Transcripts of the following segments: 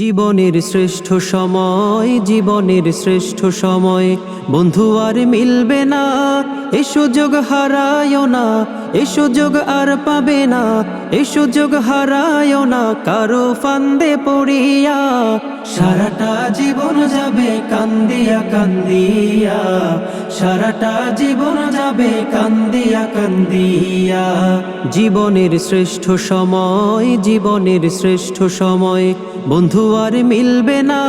জীবনের শ্রেষ্ঠ সময়, জীবনের শ্রেষ্ঠ সময়। বন্ধু আর মিলবে না, এ সুযোগ হারায় না, এ সুযোগ আর পাবে না, এ সুযোগ হারায় না, কারও ফান্দে পড়িয়া। সারাটা জীবন যাবে কান্দিয়া কান্দিয়া, সারাটা জীবন যাবে কান্দিয়া কান্দিয়া। জীবনের শ্রেষ্ঠ সময়, জীবনের শ্রেষ্ঠ সময়, বন্ধু আর মিলবে না।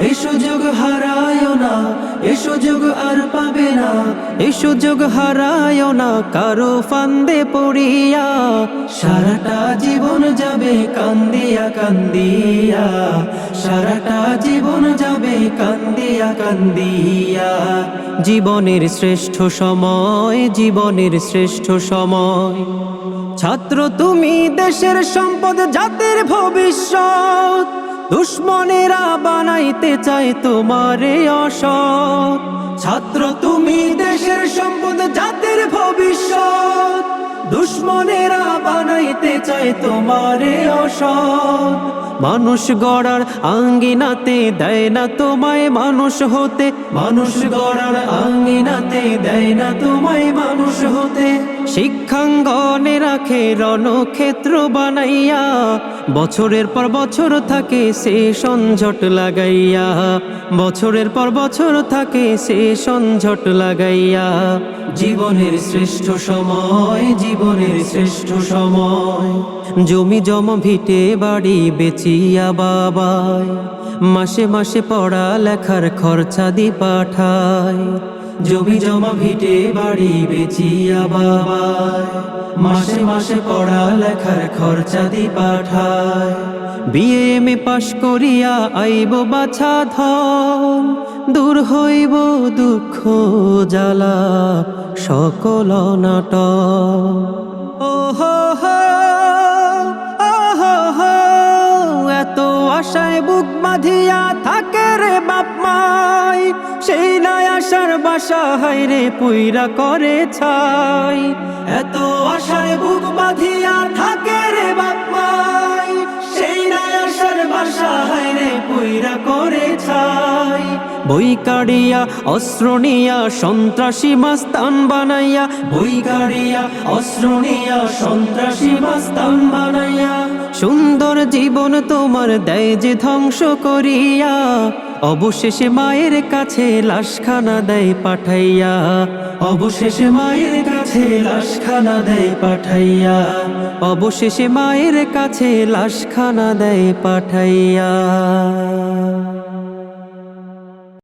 এ সুযোগ হারায় না, এ সুযোগ আর পাবে না। এ সুযোগ হারায় না, কারও ফান্দে পড়িয়া। সারাটা জীবন যাবে কান্দিয়া কান্দিয়া। সারাটা জীবন যাবে কান্দিয়া কান্দিয়া। জীবনের শ্রেষ্ঠ সময়, জীবনের শ্রেষ্ঠ সময়। ছাত্র তুমি দেশের সম্পদ, জাতির ভবিষ্যৎ। দুশ্মনেরা বানাইতে চায় তোমারে অসৎ। ছাত্র, তুমি দেশের সম্পদ, জাতির ভবিষ্যৎ। দুশ্মনেরা বানাইতে চায় তোমারে অসৎ। মানুষ গড়ার আঙ্গিনাতে দেয় না তোমায় মানুষ হতে। মানুষ গড়ার আঙ্গিনাতে দেয় না তোমায় মানুষ হতে। শিক্ষাঙ্গনে রাখে রণক্ষেত্র বানাইয়া, বছরের পর বছর থাকে সে সঞ্ঝট লাগাইয়া, বছরের পর বছর থাকে সে সঞ্ঝট লাগাইয়া। জীবনের শ্রেষ্ঠ সময়, জীবনের শ্রেষ্ঠ সময়, জমি জম ভিটে বাড়ি বেচিয়া বাবায়, মাসে মাসে পড়া লেখার খরচা দি পাঠায়। জমি জমা ভিটে বাড়ি বেচিয়া বাবায় মাসে মাসে পড়া লেখার খরচা দি পাঠায়। বিয়ে এ পাশ করিয়া আইব বাছা ধন, দূর হইব দুঃখ জ্বালা, সকল নাট ও হো, এত আশায় সেই নাই আশার বাসা হাইরে পুইরা করে ছাই। এত আশার বুক বাঁধিয়া থাকে রে বাপ সেই নাই আশার বাসা হাইরে করে ছাই। বই কাড়িয়া, অস্ত্র নিয়া, সন্ত্রাসী মাস্তান বানাইয়া। বই কাড়িয়া, অস্ত্র নিয়া, সন্ত্রাসী মাস্তান বানাইয়া। সুন্দর জীবন তোমার দেয় যে ধ্বংস করিয়া। অবশেষে মায়ের কাছে লাশখানা দেয় পাঠাইয়া। অবশেষে মায়ের কাছে লাশখানা দেয় পাঠাইয়া। অবশেষে মায়ের কাছে লাশখানা দেয় পাঠাইয়া।